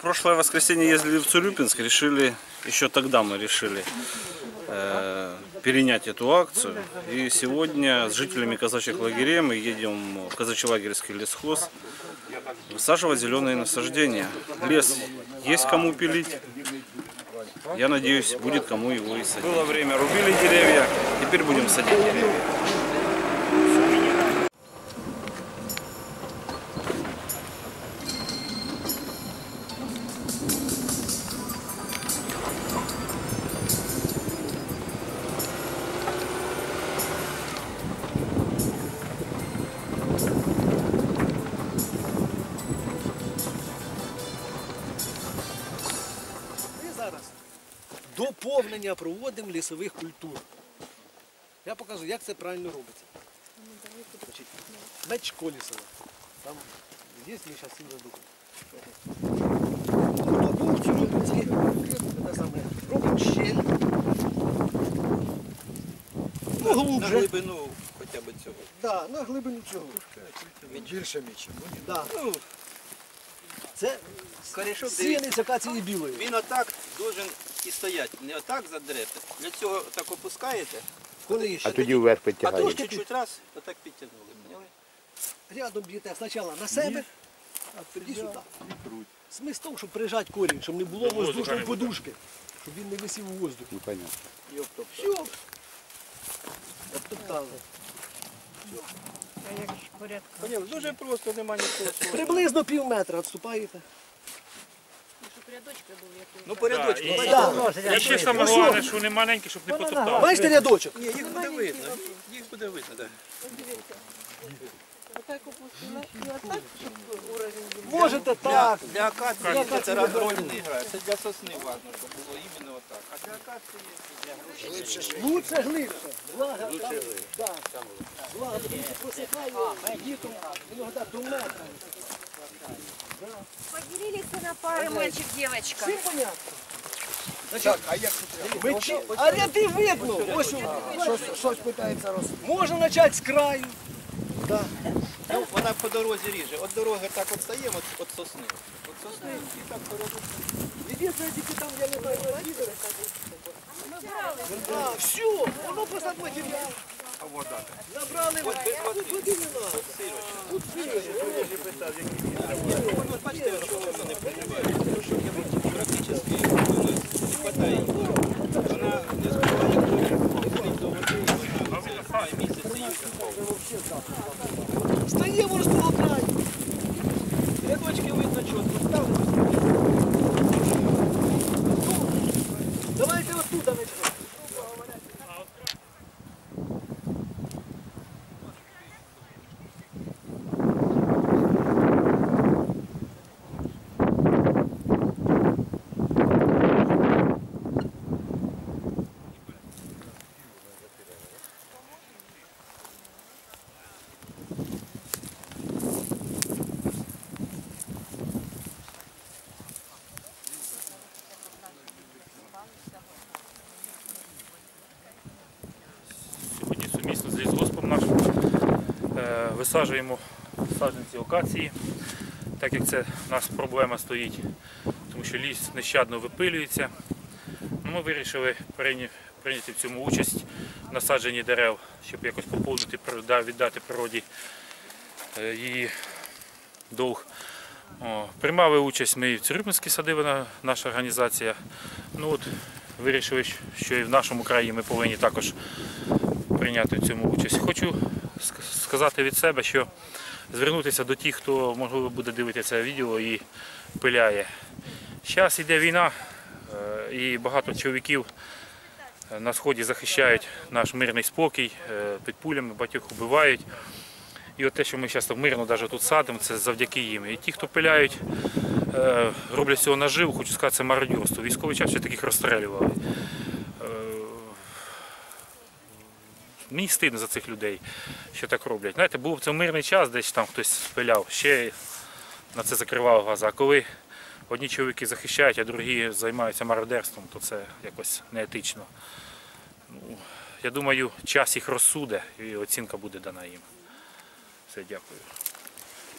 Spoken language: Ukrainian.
прошлое воскресенье ездили в Цурюпинск, решили, еще тогда мы решили э, перенять эту акцию. И сегодня с жителями казачьих лагерей мы едем в казачелагерский лесхоз высаживать зеленые насаждения. Лес есть кому пилить. Я надеюсь, будет кому его и садить. Было время, рубили деревья, теперь будем садить деревья. Зараз доповнення проводимо лісових культур. Я покажу, як це правильно робиться. Значить, Меч колісова. Там є, ми зараз всім задумаємо. Робимо щель. Ну, На глибину хоча б цього. Да, на глибину цього. Більше мічі. Да. Ну, Це корішок сіянець акації білої. Він отак должен і стояти. Не отак задерете. Для цього так опускаєте, Коли ще А тоді вверх а підтягаєте. тут чуть-чуть раз, отак підтягнули. Поняли? рядом б'єте спочатку на себе, а тоді сюди. Смисл в тому, щоб прижати корінь, щоб не було воздушної подушки, щоб він не висів у воздухі. Ну, понятно. Все. Обтоптали. Поняли? Дуже просто, нема нічого. Приблизно пів метра відступаєте. Ну, порядочку. Да. І ще саме головне, що вони маленькі, щоб не потоптали. Бачите рядочок? Ні, їх буде видно. Їх буде видно, так. Можете так. для акації це роль не грає. Це для сосни важливо, щоб було іменно отак. А Лучше глибше. Влага там. Да. Влага, тому що просихає літом іноді до метра. Поделились на пары мальчик-девочка. Всім понятно? Так, а як Мечі, а ряди видно. Ось воно. Щось питається роз. Можна почати з краю. Да. Ну, вона по дорозі ріже. От дороги так от стаємо, от, от сосни. От сосни і так порядок. Єдине, тільки там, я не знаю. А, все, воно просто матеріал. А вода? Набрали, от тут води не надо. Тут сиро. От, от бачите, що воно не прикриває. Практично не хватає. Вона не збиває корінь, до води, і вона це висаджуємо саджанці окації, так як це в нас проблема стоїть, тому що ліс нещадно випилюється. Ну, Ми вирішили прийняти в цьому участь насадженні дерев, щоб якось поповнити, віддати природі е, її довг. Приймали участь ми і в Цюрюпинській садиба, наша організація. Ну от вирішили, що і в нашому краї ми повинні також прийняти в цьому участь. Хочу сказати від себе, що звернутися до тих, хто можливо буде дивитися це відео і пиляє. Зараз йде війна, е, і багато чоловіків е, на сході захищають наш мирний спокій, е, під пулями багатьох вбивають. І от те, що ми зараз мирно навіть тут садимо, це завдяки їм. І ті, хто пиляють, роблять цього наживу, хочу сказати, це мародерство. Військовий час ще таких розстрелювали. Мені стидно за цих людей, що так роблять. Знаєте, був це мирний час, десь там хтось спиляв, ще на це закривав газа. А коли одні чоловіки захищають, а другі займаються мародерством, то це якось неетично. Ну, я думаю, час їх розсуде і оцінка буде дана їм. Все, дякую.